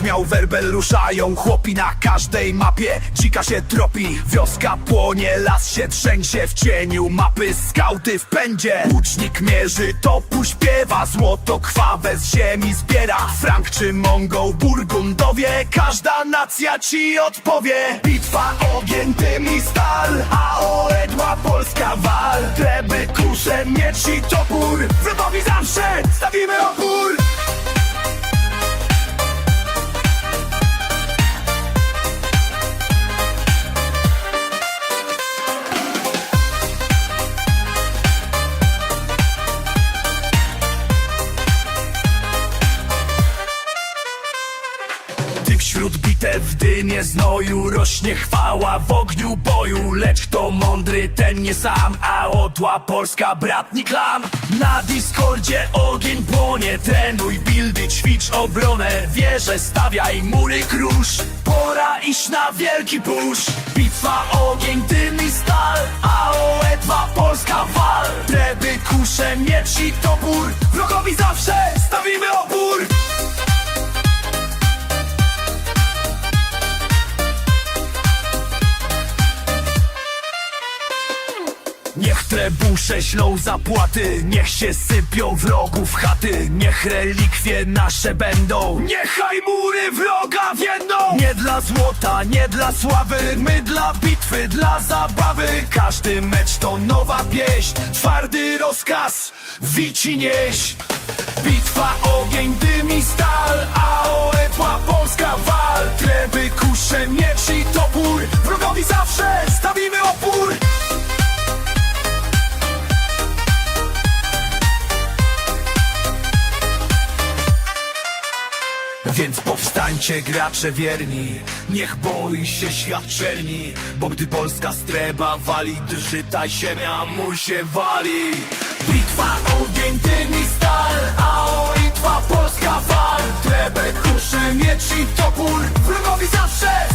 zabrzmiał werbel Ruszają. Chłopi na każdej mapie Dzika się tropi, wioska płonie Las się trzęsie. W cieniu mapy Skauty w pędzie. Łucznik mierzy, topu śpiewa Złoto krwawe z ziemi zbiera. Frank czy Mongol, Burgundowie. Każda nacja ci odpowie. Bitwa, ogień, dym i stal A o Edła Polska wal. Treby, kusze, miecz i topór. Wrogowi zawsze stawimy opór wśród bitew w dymie znoju rośnie chwała w ogniu boju. Lecz kto mądry, ten nie sam, a odła Polska bratni klan. Na Discordzie ogień płonie, trenuj buildy, ćwicz obronę. Wieże stawiaj, mury krusz, pora iść na wielki push Bitwa, ogień, dym i stal, a o Edwa Polska wal. Treby, kusze, miecz i topór, wrogowi zawsze stawimy opór trebusze ślą zapłaty. Niech się sypią wrogów chaty. Niech relikwie nasze będą. Niechaj mury wroga więdą Nie dla złota, nie dla sławy. My dla bitwy, dla zabawy. Każdy mecz to nowa pieśń. Twardy rozkaz, wici nieś. Bitwa, ogień, dym i stal. A Więc powstańcie gracze wierni. Niech boi się świat czerni Bo gdy polska streba wali Drżyta ziemia mu się wali. Bitwa, ogień, dym stal A o Litwa, polska wal. Trebek, kusze, miecz i topór. Wrogowi zawsze